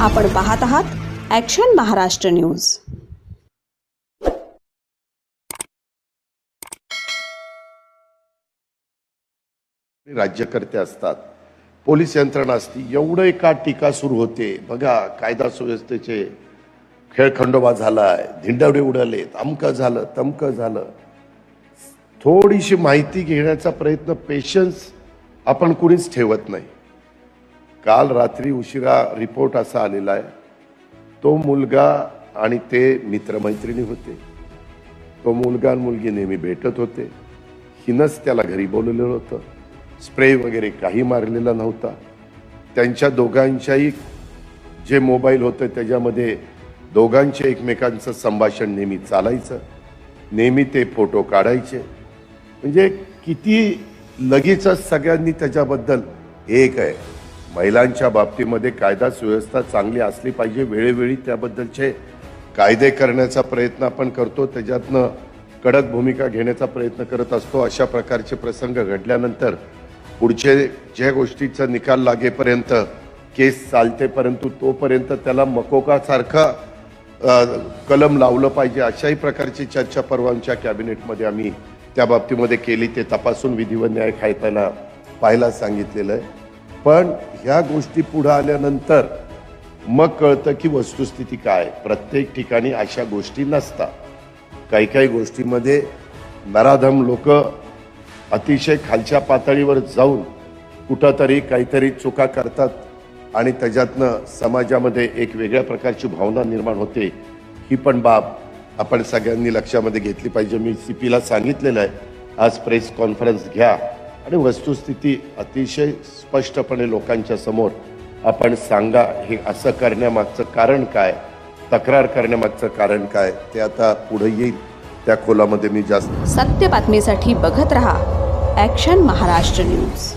आपण पाहत आहात ॲक्शन महाराष्ट्र न्यूज राज्यकर्ते असतात पोलीस यंत्रणा असती एवढं का टीका सुरू होते. बघा कायदा सुव्यवस्थेचे खेळखंडोबा झालाय धिंडवडे उडालेत अमकं झालं तमकं झालं. थोडीशी माहिती घेण्याचा प्रयत्न पेशन्स आपण कुणीच ठेवत नाही. काल रात्री उशिरा रिपोर्ट असा आलेला आहे. तो मुलगा आणि ते मित्रमैत्रिणी होते. तो मुलगा आणि मुलगी नेहमी भेटत होते. हिनंच त्याला घरी बोलवलेलं होतं. स्प्रे वगैरे काही मारलेला नव्हता. त्यांच्या दोघांच्याही जे मोबाईल होतं त्याच्यामध्ये दोघांचे एकमेकांचं संभाषण नेहमी चालायचं. नेहमी ते फोटो काढायचे. म्हणजे किती लगेचच सगळ्यांनी त्याच्याबद्दल एक आहे. महिलांच्या बाबतीमध्ये कायदा सुव्यवस्था चांगली असली पाहिजे वेळोवेळी त्याबद्दलचे कायदे करण्याचा प्रयत्न आपण करतो. त्याच्यातनं कडक भूमिका घेण्याचा प्रयत्न करत असतो. अशा प्रकारचे प्रसंग घडल्यानंतर पुढचे ज्या गोष्टीचा निकाल लागेपर्यंत केस चालते परंतु तोपर्यंत त्याला मकोकासारखा कलम लावलं पाहिजे. अशाही प्रकारची चर्चा परवांच्या कॅबिनेटमध्ये आम्ही त्या बाबतीमध्ये केली. ते तपासून विधी व न्याय खायताना पाहायला सांगितलेलं आहे. पण ह्या गोष्टी पुढे आल्यानंतर मग कळतं की वस्तुस्थिती काय. प्रत्येक ठिकाणी अशा गोष्टी नसतात. काही काही गोष्टीमध्ये नराधम लोक अतिशय खालच्या पातळीवर जाऊन कुठंतरी काहीतरी चुका करतात आणि त्याच्यातनं समाजामध्ये एक वेगळ्या प्रकारची भावना निर्माण होते. ही पण बाब आपण सगळ्यांनी लक्षामध्ये घेतली पाहिजे. मी सी पीला सांगितलेलं आहे. आज प्रेस कॉन्फरन्स घ्या. आणि वस्तुस्थिती अतिशय स्पष्टपणे लोकांच्या समोर आपण सांगा हे असं करण्यामागचं कारण काय? तक्रार करण्यामागचं कारण काय? ते आता पुढे येईल. त्या खोलामध्ये मी जास्त सत्य बातमीसाठी बघत रहा ॲक्शन महाराष्ट्र न्यूज